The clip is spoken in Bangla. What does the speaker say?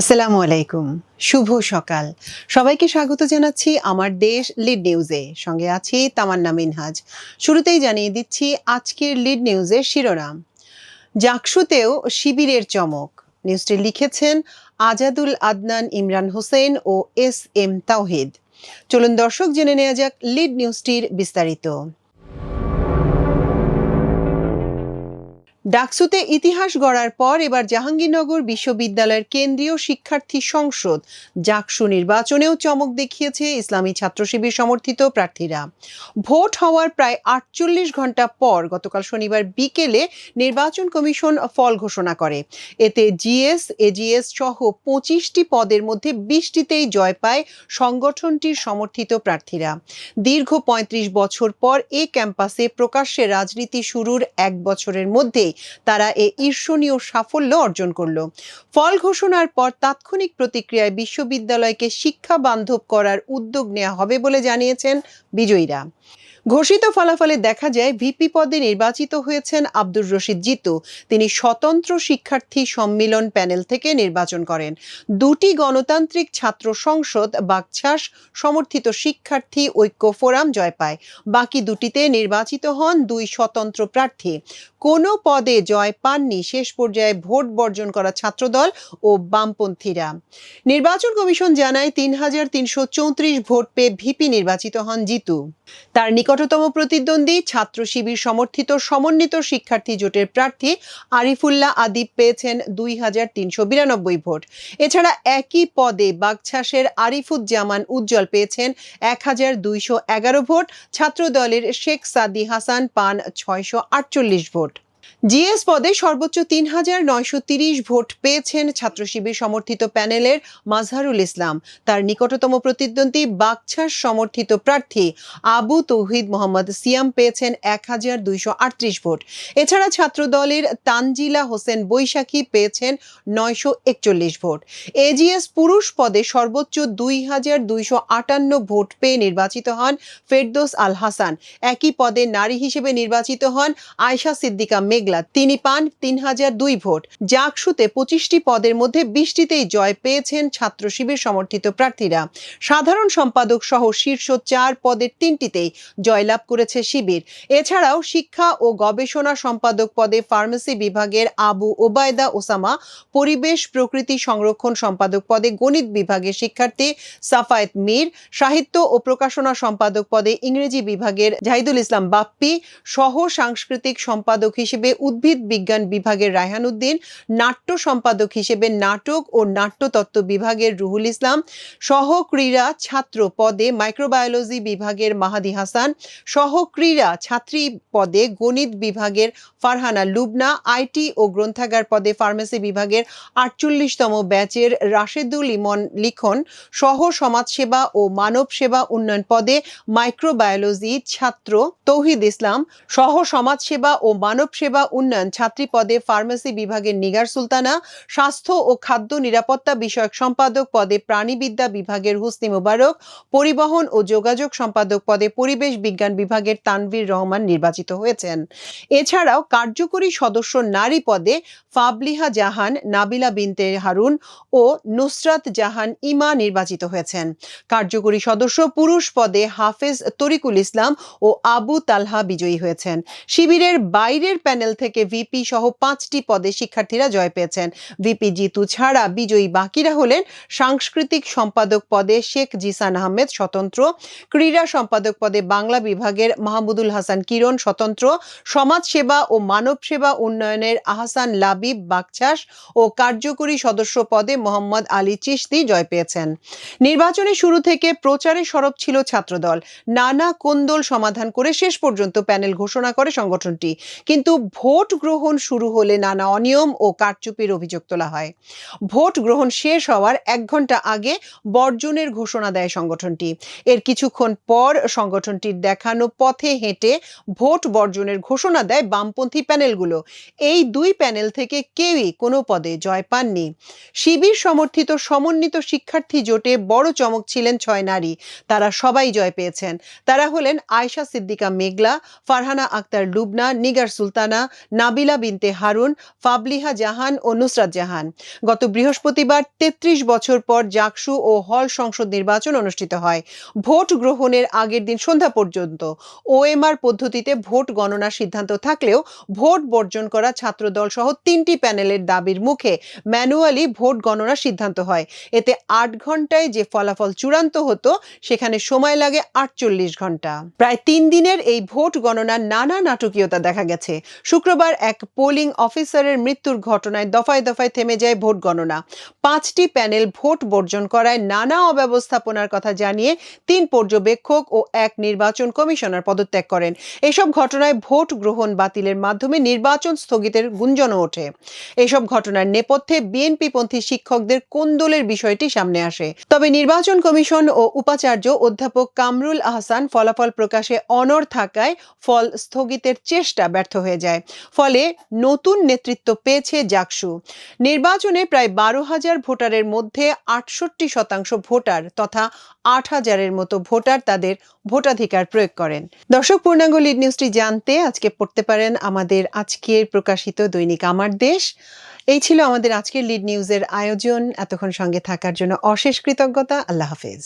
আসসালামু আলাইকুম। শুভ সকাল। সবাইকে স্বাগত জানাচ্ছি আমার দেশ লিড নিউজে। সঙ্গে আছি তামান্না মিনহাজ। শুরুতেই জানিয়ে দিচ্ছি আজকের লিড নিউজের শিরোনাম। জাকসুতেও শিবিরের চমক। নিউজটি লিখেছেন আজাদুল আদনান ইমরান হোসেন ও এস এম তাওহিদ। চলুন দর্শক জেনে নেওয়া যাক লিড নিউজটির বিস্তারিত। ডাকসুতে ইতিহাস গড়ার পর এবার জাহাঙ্গীরনগর বিশ্ববিদ্যালয়ের কেন্দ্রীয় শিক্ষার্থী সংসদ। জাকসু নির্বাচনেও চমক দেখিয়েছে ইসলামী ছাত্র শিবির সমর্থিত প্রার্থীরা। ভোট হওয়ার প্রায় আটচল্লিশ ঘণ্টা পর গতকাল শনিবার বিকেলে নির্বাচন কমিশন ফল ঘোষণা করে। এতে জিএস, এজিএস সহ পঁচিশটি পদের মধ্যে বিশটিতেই জয় পায় সংগঠনটির সমর্থিত প্রার্থীরা। দীর্ঘ ৩৫ বছর পর এ ক্যাম্পাসে প্রকাশ্যে রাজনীতি শুরুর এক বছরের মধ্যেই তারা এ ঈর্ষণীয় সাফল্য অর্জন করল। ফল ঘোষণার পর তাৎক্ষণিক প্রতিক্রিয়ায় বিশ্ববিদ্যালয়কে শিক্ষা বান্ধব করার উদ্যোগ নেওয়া হবে বলে জানিয়েছেন বিজয়ীরা। ঘোষিত ফলাফলে দেখা যায়, ভিপি পদে নির্বাচিত হয়েছেন আব্দুর রশিদ জিতু। তিনি স্বতন্ত্র শিক্ষার্থী সম্মিলন প্যানেল থেকে নির্বাচন করেন। দুটি গণতান্ত্রিক ছাত্র সংসদ বাকছাস সমর্থিত শিক্ষার্থী ঐক্য ফোরাম জয় পায়। বাকি দুটিতে নির্বাচিত হন দুই স্বতন্ত্র প্রার্থী। কোনো পদে জয় পাননি শেষ পর্যায়ে ভোট বর্জন করা ছাত্রদল ও বামপন্থীরা। নির্বাচন কমিশন জানায়, তিন হাজার তিনশো চৌত্রিশ ভোট পেয়ে ভিপি নির্বাচিত হন জিতু। তার নিকটতম প্রতিদ্বন্দ্বী ছাত্র শিবির সমর্থিত সমন্বিত শিক্ষার্থী জোটের প্রার্থী আরিফুল্লাহ আদিব পেয়েছেন দুই হাজার তিনশো বিরানব্বই ভোট। এছাড়া একই পদে বাগছাসের আরিফুজ্জামান উজ্জ্বল পেয়েছেন এক হাজার দুইশো এগারো ভোট। ছাত্র দলের শেখ সাদি হাসান পান ছয়শো আটচল্লিশ ভোট। জিএস পদে সর্বোচ্চ তিন হাজার নয়শো তিরিশ ভোট পেয়েছেন ছাত্র শিবির সমর্থিত প্যানেলের মাজহারুল ইসলাম। তার নিকটতম প্রতিদ্বন্দ্বী বাকছাস সমর্থিত প্রার্থী আবু তৌহিদ মোহাম্মদ সিয়াম পেয়েছেন এক হাজার দুইশো আটত্রিশ ভোট। এছাড়া ছাত্র দলের তানজিলা হোসেন বৈশাখী পেয়েছেন নয়শো একচল্লিশ ভোট। এজিএস পুরুষ পদে সর্বোচ্চ দুই হাজার দুইশো আটান্ন ভোট পেয়ে নির্বাচিত হন ফেরদোস আল হাসান। একই পদে নারী হিসেবে নির্বাচিত হন আয়শা সিদ্দিকা মেঘলা, তিনি পান তিন হাজার দুই ভোট। জাকসুতে পঁচিশটি পদের মধ্যে বিশটিতেই জয় পেয়েছেন ছাত্র শিবির সমর্থিত প্রার্থীরা। সাধারণ সম্পাদক সহ শীর্ষ চার পদের তিনটিতেই জয়লাভ করেছে শিবির। এছাড়াও শিক্ষা ও গবেষণা সম্পাদক পদে ফার্মেসি বিভাগের আবু ওবায়দা ওসামা, পরিবেশ প্রকৃতি সংরক্ষণ সম্পাদক পদে গণিত বিভাগের শিক্ষার্থী সাফায়েত মীর, সাহিত্য ও প্রকাশনা সম্পাদক পদে ইংরেজি বিভাগের জাহিদুল ইসলাম বাপ্পি সহ সাংস্কৃতিক সম্পাদক হিসেবে উদ্ভিদ বিজ্ঞান বিভাগের রায়হান উদ্দিন, নাট্য সম্পাদক হিসেবে নাটক ও নাট্যতত্ত্ব বিভাগের রুহুল ইসলাম সহ ক্রীড়া ছাত্র পদে মাইক্রোবায়োলজি বিভাগের মাহাদি হাসান সহ ক্রীড়া ছাত্রী পদে গণিত বিভাগের ফারহানা লুবনা, আইটি ও গ্রন্থাগার পদে ফার্মেসি বিভাগের আটচল্লিশতম ব্যাচের রাশেদুল ইমন লিখন, সহ সমাজসেবা ও মানব সেবা উন্নয়ন পদে মাইক্রোবায়োলজি ছাত্র তৌহিদ ইসলাম, সহ সমাজসেবা ও মানব সেবা উন্নয়ন ছাত্রী পদে ফার্মেসি বিভাগের নিগার সুলতানা, স্বাস্থ্য ও খাদ্য নিরাপত্তা বিষয়ক সম্পাদক পদে প্রাণীবিদ্যা বিভাগের হুসনি মোবারক, পরিবহন ও যোগাযোগ সম্পাদক পদে পরিবেশ বিজ্ঞান বিভাগের তানভীর রহমান নির্বাচিত হয়েছেন। এছাড়াও কার্যকরী সদস্য নারী পদে ফাবলিহা জাহান, নাবিলা বিনতে হারুন ও নুসরাত জাহান ইমা নির্বাচিত হয়েছেন। কার্যকরী সদস্য পুরুষ পদে হাফেজ তরিকুল ইসলাম ও আবু তালহা বিজয়ী হয়েছেন। শিবিরের বাইরের প্যানেল থেকে ভিপি সহ পাঁচটি পদে শিক্ষার্থীরা জয় পেয়েছেন। ভিপি জিতু ছাড়া বিজয়ী বাকিরা হলেন সাংস্কৃতিক সম্পাদক পদে শেখ জিসান আহমেদ স্বতন্ত্র, ক্রীড়া সম্পাদক পদে বাংলা বিভাগের মাহমুদুল হাসান কিরণ স্বতন্ত্র সমাজ সেবা ও মানব সেবা উন্নয়নের আহসান লাবিব বাকছাস ও কার্যকরী সদস্য পদে মোহাম্মদ আলী চিশতি জয় পেয়েছেন। নির্বাচনের শুরু থেকে প্রচারে সরব ছিল ছাত্রদল। নানা কোন্দল সমাধান করে শেষ পর্যন্ত প্যানেল ঘোষণা করে সংগঠনটি। কিন্তু ভোট গ্রহণ শুরু হলে নানা অনিয়ম ও কারচুপির অভিযোগ তোলা হয়। ভোট গ্রহণ শেষ হওয়ার এক ঘণ্টা আগে বর্জনের ঘোষণা দেয় সংগঠনটি। এর কিছুক্ষণ পর সংগঠনটির দেখানো পথে হেঁটে ভোট বর্জনের ঘোষণা দেয় বামপন্থী প্যানেলগুলো। এই দুই প্যানেল থেকে কেউই কোনো পদে জয় পাননি। শিবির সমর্থিত সমন্বিত শিক্ষার্থী জোটে বড় চমক ছিলেন ছয় নারী। তারা সবাই জয় পেয়েছেন। তারা হলেন আয়শা সিদ্দিকা মেঘলা, ফারহানা আক্তার লুবনা, নিগার সুলতানা নাবিলা বিনতে হারুন, ফাবলিহা জাহান ও নুসরাত জাহান। গত বৃহস্পতিবার তেত্রিশ বছর পর জাকসু ও হল সংসদ নির্বাচন অনুষ্ঠিত হয়। ভোট গ্রহণের আগের দিন সন্ধ্যা পর্যন্ত ওএমআর পদ্ধতিতে ভোট গণনার সিদ্ধান্ত থাকলেও ভোট বর্জন করা ছাত্রদল সহ তিনটি প্যানেলের দাবির মুখে ম্যানুয়ালি ভোট গণনার সিদ্ধান্ত হয়। এতে আট ঘন্টায় যে ফলাফল চূড়ান্ত হতো, সেখানে সময় লাগে আটচল্লিশ ঘণ্টা প্রায় তিন দিনের এই ভোট গণনার নানা নাটকীয়তা দেখা গেছে। শুক্রবার এক পোলিং অফিসারের মৃত্যুর ঘটনায় দফায় দফায় থেমে যায় ভোট গণনা। পাঁচটি প্যানেল ভোট বর্জন করায় নানা অব্যবস্থাপনার কথা জানিয়ে তিন পর্যবেক্ষক ও এক নির্বাচন কমিশনার পদত্যাগ করেন। এসব ঘটনায় ভোট গ্রহণ বাতিলের মাধ্যমে নির্বাচন স্থগিতের গুঞ্জনও ওঠে। এসব ঘটনার নেপথ্যে বিএনপিপন্থী শিক্ষকদের কোন্দলের বিষয়টি সামনে আসে? তবে নির্বাচন কমিশন ও উপাচার্য অধ্যাপক কামরুল আহসান ফলাফল প্রকাশে অনড় থাকায় ফল স্থগিতের চেষ্টা ব্যর্থ হয়ে যায়। ফলে নতুন নেতৃত্ব পেয়েছে জাকসু। নির্বাচনে প্রায় বারো হাজার ভোটারের মধ্যে আটষট্টি শতাংশ ভোটার তথা আট হাজারের মতো ভোটার তাদের ভোটাধিকার প্রয়োগ করেন। দর্শক, পূর্ণাঙ্গ লিড নিউজটি জানতে আজকে পড়তে পারেন আমাদের আজকের প্রকাশিত দৈনিক আমার দেশ। এই ছিল আমাদের আজকের লিড নিউজের আয়োজন। এতক্ষণ সঙ্গে থাকার জন্য অশেষ কৃতজ্ঞতা। আল্লাহ হাফেজ।